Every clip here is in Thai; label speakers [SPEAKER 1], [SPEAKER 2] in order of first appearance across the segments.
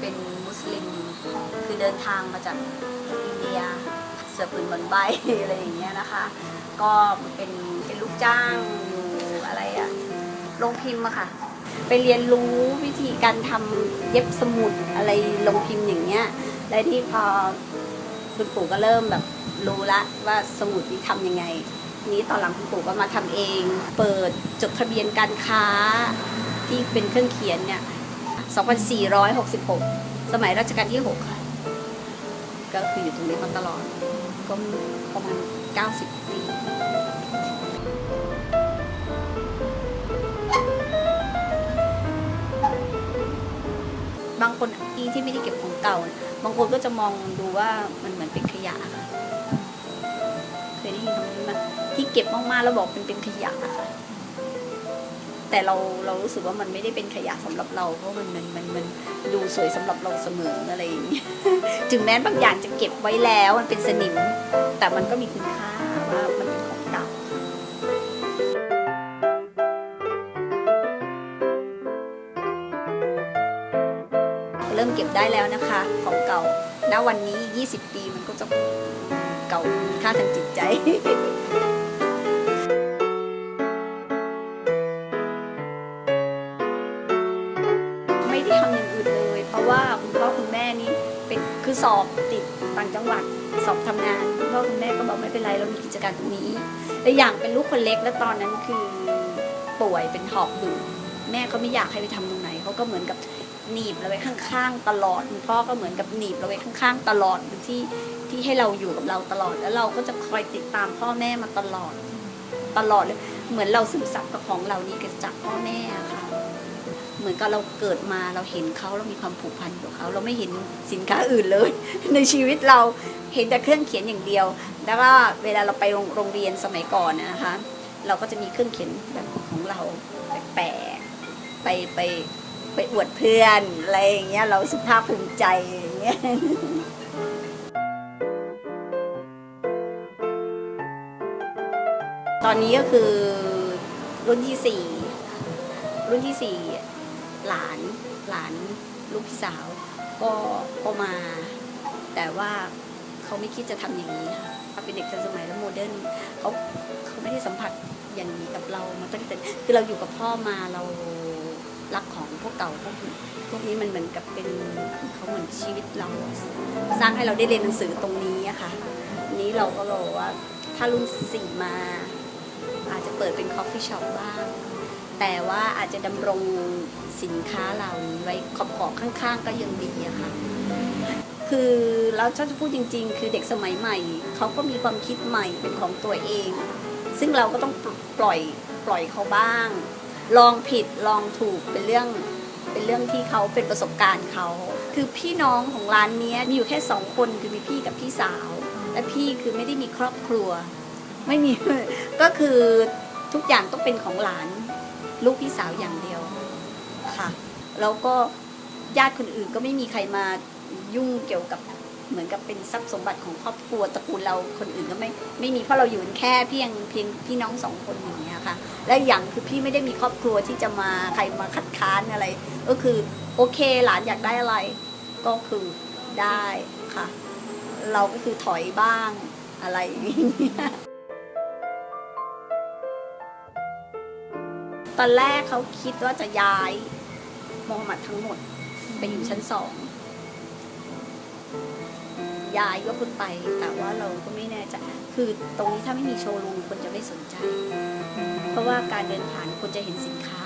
[SPEAKER 1] เป็นมุสลิม คือเดินทางมาจากอินเดีย เสือปืนบนใบอะไรอย่างเงี้ยนะคะ ก็เป็นเป็นลูกจ้างอยู่อะไรอะโรงพิมพ์อะค่ะ ไปเรียนรู้วิธีการทำเย็บสมุดอะไรลงพิมพ์อย่างเงี้ย และที่พอคุณปู่ก็เริ่มแบบรู้ละว่าสมุดนี้ทำยังไง นี้ตอนหลังคุณปู่ก็มาทำเอง เปิดจดทะเบียนการค้าที่เป็นเครื่องเขียนเนี่ย 2466 สมัยรัชกาลที่ 6 ค่ะ ก็คืออยู่ตรงนี้มาตลอด ก็ประมาณ 90 ปีบางคนที่ที่ไม่ได้เก็บของเก่า บางคนก็จะมองดูว่ามันเหมือนเป็นขยะค่ะ เคยได้ยินคำนี้ไหมที่เก็บมากๆแล้วบอกเป็นเป็นขยะอะค่ะ แต่เราเรารู้สึกว่ามันไม่ได้เป็นขยะสำหรับเราเพราะมันมันมันมันดูสวยสำหรับเราเสมออะไรอย่างเงี้ยถึงแม้บางอย่างจะเก็บไว้แล้วมันเป็นสนิม แต่มันก็มีคุณค่าว่ามันเป็นของเก่าเริ่มเก็บได้แล้วนะคะ ของเก่าณวันนี้ 20 ปีมันก็จะเก่าค่าทางจิตใจ เพราะว่าคุณพ่อคุณแม่นี่เป็นคือสอบติดต่างจังหวัดสอบทำงานคุณพ่อคุณแม่ก็บอกไม่เป็นไรเรามีกิจการตรงนี้และอย่างเป็นลูกคนเล็กแล้วตอนนั้นคือป่วยเป็นหอบหืดแม่ก็ไม่อยากให้ไปทำตรงไหนเขาก็เหมือนกับหนีบเราไว้ข้างๆตลอดคุณพ่อก็เหมือนกับหนีบเราไว้ข้างๆ ตลอดที่ที่ให้เราอยู่กับเราตลอด แล้วเราก็จะคอยติดตามพ่อแม่มาตลอด ตลอดเลยเหมือนเราซึมซับกับของเรานี้กิดจากพ่อแม่ค่ะ เหมือนกับเราเกิดมาเราเห็นเขาเรามีความผูกพันกับเขาเราไม่เห็นสินค้าอื่นเลย ในชีวิตเราเห็นแต่เครื่องเขียนอย่างเดียว แล้วก็เวลาเราไปโรงเรียนสมัยก่อนนะคะ เราก็จะมีเครื่องเขียนแบบของเราแปลกๆไปไปไปอวดเพื่อนอะไรอย่างเงี้ยเราสุภาพภูมิใจอย่างเงี้ยตอนนี้ก็คือรุ่นที่สี่รุ่นที่สี่ หลานหลานลูกพี่สาวก็ก็มา แต่ว่าเขาไม่คิดจะทำอย่างนี้ค่ะเขาเป็นเด็กทันสมัยและโมเดิร์นเขาเขาไม่ได้สัมผัสอย่างนี้กับเรามาตั้งแต่คือเราอยู่กับพ่อมาเรารักของพวกเก่าพวกพวกนี้มันเหมือนกับเป็นเขาเหมือนชีวิตเรา สร้างให้เราได้เรียนหนังสือตรงนี้อะค่ะนนี้เราก็บอกว่าถ้ารุ่นสี่มา อาจจะเปิดเป็นคอฟฟี่ช็อปบ้าง แต่ว่าอาจจะดำรงสินค้าเหล่าไว้ขอบขอบข้างๆ ก็ยังดีอะค่ะ คือเราถ้าจะพูดจริง ๆ คือเด็กสมัยใหม่ เขาก็มีความคิดใหม่เป็นของตัวเอง ซึ่งเราก็ต้องปล่อยปล่อยเขาบ้าง ลองผิดลองถูกเป็นเรื่องเป็นเรื่องที่เขาเป็นประสบการณ์เขาคือพี่น้องของร้านนี้มีอยู่แค่สองคนคือมีพี่กับพี่สาว และพี่คือไม่ได้มีครอบครัว ไม่มีก็คือทุกอย่างต้องเป็นของหลาน ลูกพี่สาวอย่างเดียวค่ะแล้วก็ญาติคนอื่นก็ไม่มีใครมายุ่งเกี่ยวกับเหมือนกับเป็นทรัพย์สมบัติของครอบครัวตระกูลเราคนอื่นก็ไม่ไม่มีเพราะเราอยู่แค่เพียงเพียงพี่น้องสองคนอย่างเงี้ยค่ะ และอย่างคือพี่ไม่ได้มีครอบครัวที่จะมาใครมาคัดค้านอะไร ก็คือโอเคหลานอยากได้อะไร ก็คือได้ค่ะ เราก็คือถอยบ้างอะไรอย่างเงี้ย ตอนแรกเขาคิดว่าจะย้ายโมมหมัดทั้งหมด ไปอยู่ชั้นสองย้ายก็ขึ้นไป แต่ว่าเราก็ไม่แน่ใจคือตรงนี้ถ้าไม่มีโชว์รูมคนจะไม่สนใจ เพราะว่าการเดินผ่านคนจะเห็นสินค้า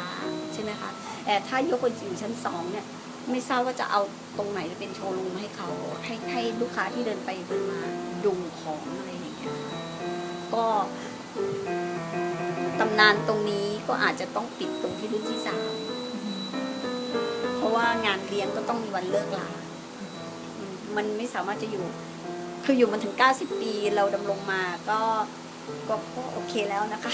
[SPEAKER 1] ใช่ไหมคะแต่ถ้ายกไปอยู่ชั้นสองเนี่ยไม่ทราบว่าจะเอาตรงไหนเป็นโชว์รูมให้เขาให้ให้ลูกค้าที่เดินไปเดินมาดูของอะไรอย่างเงี้ยก็ตำนานตรงนี้ ก็อาจจะต้องปิดตรงที่รุ่นที่สามเพราะว่างานเลี้ยงก็ต้องมีวันเลิกลาอืมมันไม่สามารถจะอยู่ คืออยู่มันถึง 90 ปีเราดำรงมาก็ก็ก็โอเคแล้วนะคะ